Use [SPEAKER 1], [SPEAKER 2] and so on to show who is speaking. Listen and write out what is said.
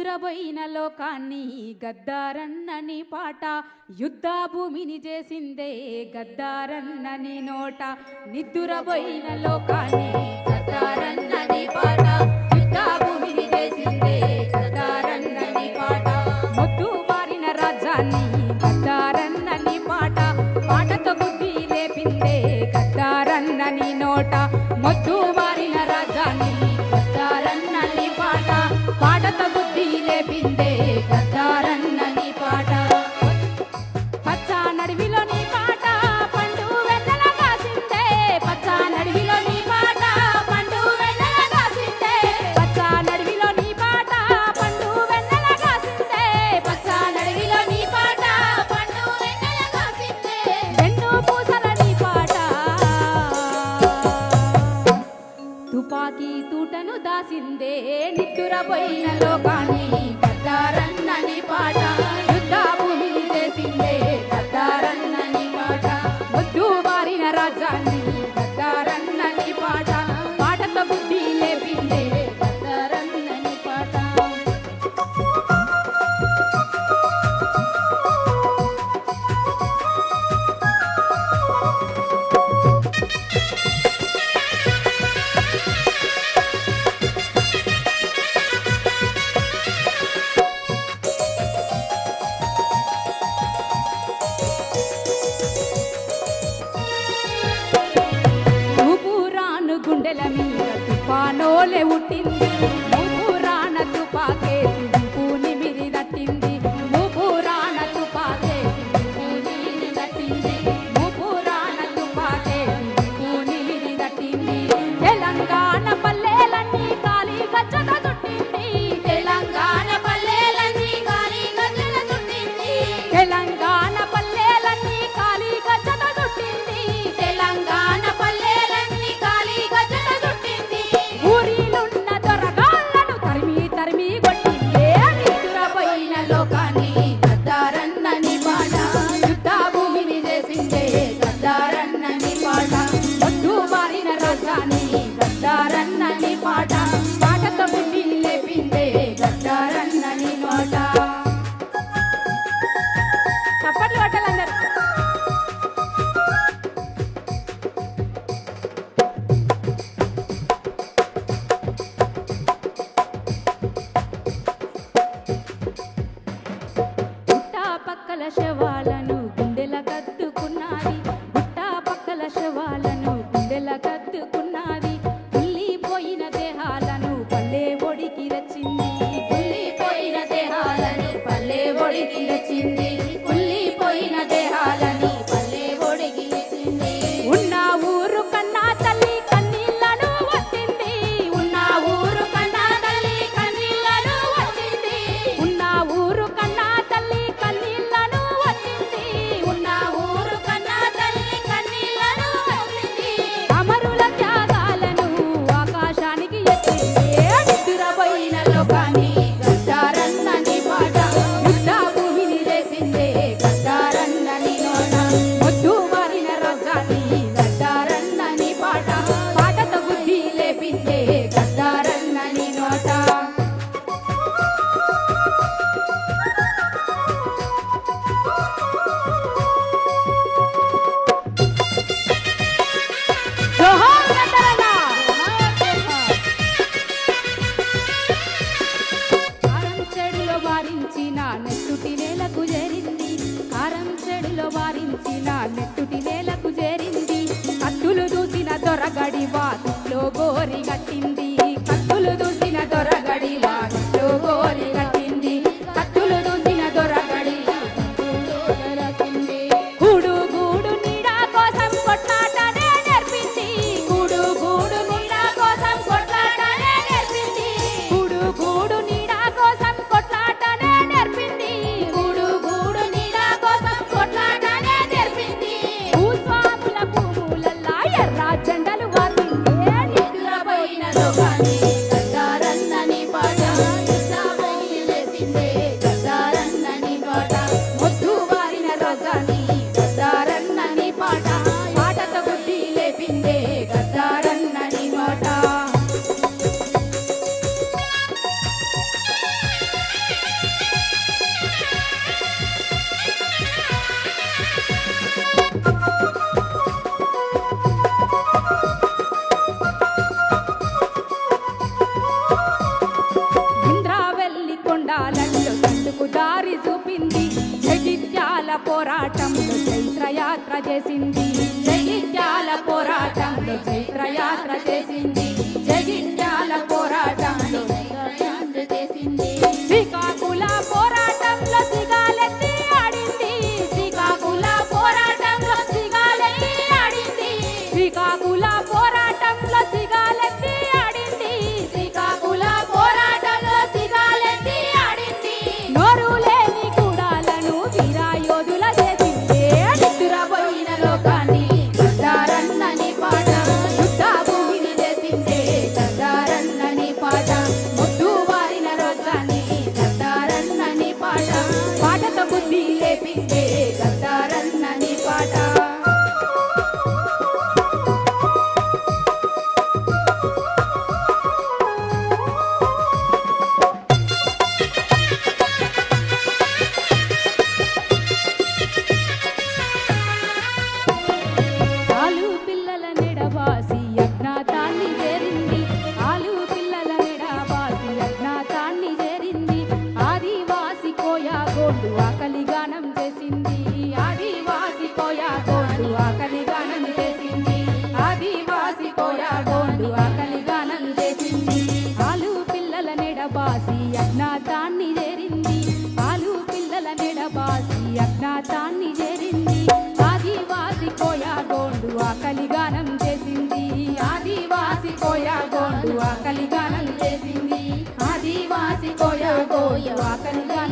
[SPEAKER 1] ఎదురబోయిన లోకాన్ని గద్దారన్నని పాట. యుద్ధ భూమిని చేసిందే గద్దారన్నని నోట. నిద్దురబోయిన లోకాన్ని గద్దారన్నని పాట. యుద్ధ భూమిని చేసిందే గద్దారన్నని పాట. మొద్దు మారిన రాజ్యాన్ని గద్దారన్నని పాట. పాటతో బుద్ధి లేపిందే గద్దారన్నని నోట. నన్ను దాసిందే నిట్టురపోయిన లోకాన్ని పద్దారన్న சத்து குன் పోరాటంలో చైత్రయాత్ర చేసింది. జగిత్యాల పోరాటంలో చైత్రయాత్ర చేసింది. కలిగానలు చేసింది. ఆదివాసి కోయ కోయ వాకలుగా